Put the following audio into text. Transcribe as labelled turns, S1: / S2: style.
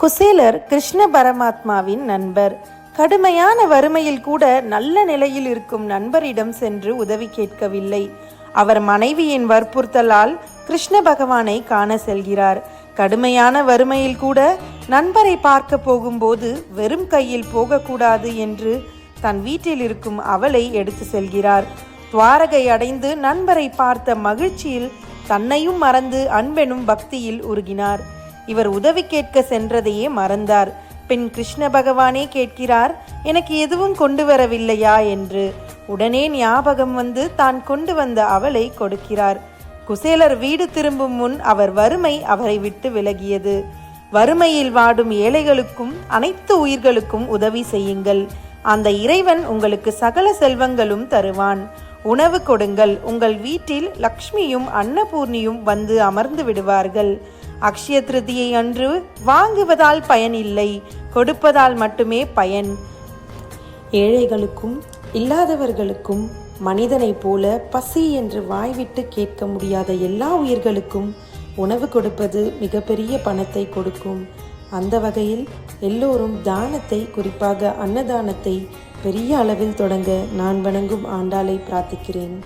S1: குசேலர் கிருஷ்ண பரமாத்மாவின் நண்பர். கடுமையான வறுமையில் கூட நல்ல நிலையில் இருக்கும் நண்பரிடம் சென்று உதவி கேட்கவில்லை. அவர் மனைவியின் வற்புறுத்தலால் கிருஷ்ண பகவானை காண செல்கிறார். கடுமையான வறுமையில் கூட நண்பரை பார்க்க போகும்போது வெறும் கையில் போகக்கூடாது என்று தன் வீட்டில் இருக்கும் அவளை எடுத்து செல்கிறார். துவாரகை அடைந்து நண்பரை பார்த்த மகிழ்ச்சியில் தன்னையும் மறந்து அன்பெனும் பக்தியில் உருகினார். இவர் உதவி கேட்க சென்றதையே மறந்தார். பின் கிருஷ்ண பகவானே கேட்கிறார் எனக்கு எதுவும் கொண்டு வரவில்லையா? என்று. உடனே ஞாபகம் வந்து தான் கொண்டு வந்த அவளை கொடுக்கிறார். குசேலர் வீடு திரும்பும் முன் அவர் வறுமை அவரை விட்டு விலகியது. வறுமையில் வாடும் ஏழைகளுக்கும் அனைத்து உயிர்களுக்கும் உதவி செய்யுங்கள். அந்த இறைவன் உங்களுக்கு சகல செல்வங்களும் தருவான். உணவு கொடுங்கள். உங்கள் வீட்டில் லக்ஷ்மியும் அன்னபூர்ணியும் வந்து அமர்ந்து விடுவார்கள். அக்ஷய திருதியை அன்று வாங்குவதால் பயன் இல்லை கொடுப்பதால் மட்டுமே பயன். ஏழைகளுக்கும் இல்லாதவர்களுக்கும் மனிதனைப் போல பசி என்று வாய்விட்டு கேட்க முடியாத எல்லா உயிர்களுக்கும் உணவு கொடுப்பது மிகப்பெரிய பணத்தை கொடுக்கும். அந்த வகையில் எல்லோரும் தானத்தை குறிப்பாக அன்னதானத்தை பெரிய அளவில் தொடங்க நான் வணங்கும் ஆண்டாளை பிரார்த்திக்கிறேன்.